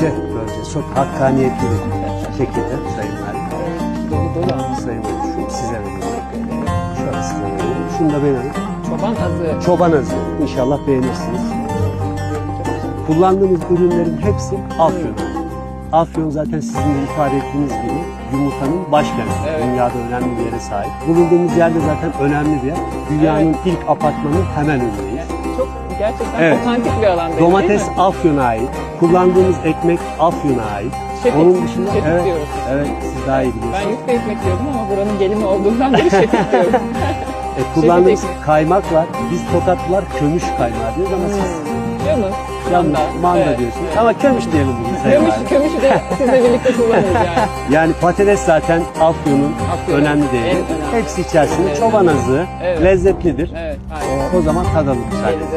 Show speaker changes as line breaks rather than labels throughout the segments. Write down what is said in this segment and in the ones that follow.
Böleceğiz. Çok hakkaniyetli bir şekilde Sayın Valim.
Dolu dolu ama.
Sayın Valim şu size vereyim. Şöyle size vereyim. Şunu da ben alayım.
Çoban azı.
Çoban azı. İnşallah beğenirsiniz. Kullandığımız ürünlerin hepsi Afyon. Afyon zaten sizin de ifade ettiğiniz gibi yumurtanın başkenti.
Evet.
Dünyada önemli bir yere sahip. Bulunduğumuz yerde zaten önemli bir yer. Dünyanın ilk apartmanın hemen önündeyiz.
Çok gerçekten
Evet.
otantik bir alandayız
Domates
değil mi?
Afyon'a ait. Kullandığımız ekmek Afyon'a ait.
Şefik, şefik
evet,
diyoruz.
evet siz daha iyi
Ben
biliyorsunuz.
yufka ekmek diyordum ama buranın gelini olduğundan beri şefik diyorum.
E, kullandığımız
ekmek.
kaymak var. Biz Tokatlılar kömüş kaymağı diyoruz ama siz
Canım.
yanlış manda
Evet.
diyorsunuz. Ama kömüş diyelim bugün Sayın
Kömüş,
Valim.
kömüşü de sizle birlikte kullanırız yani.
Yani patates zaten Afyon'un
Afyon'un
önemli değeri.
en önemli.
Hepsi içerisinde
Evet.
çoban azı,
Evet.
lezzetlidir.
Evet, aynen.
O zaman tadalım
sağlık.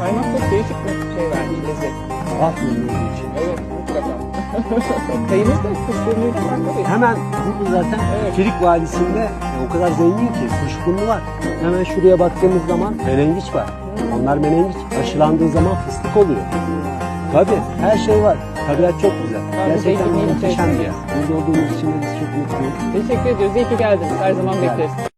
Kaymak çok değişik bir şey vermiş lezzet.
Afyon'un olduğu için.
Evet, mutlaka. Çayımız da kuşburnu'yla farklı bir.
Hemen burada zaten
Evet.
Firik Vadisi'nde e, o kadar zengin ki kuşburnu var. Hemen şuraya baktığımız zaman menengiç var. Onlar menengiç aşılandığı zaman fıstık oluyor. Tabii her şey var. Tabiat çok güzel.
Abi,
Gerçekten muhteşem bir yer. Burada olduğumuz için de biz çok mutluyuz.
Teşekkür ediyoruz. İyi ki geldiniz. Her zaman bekleriz.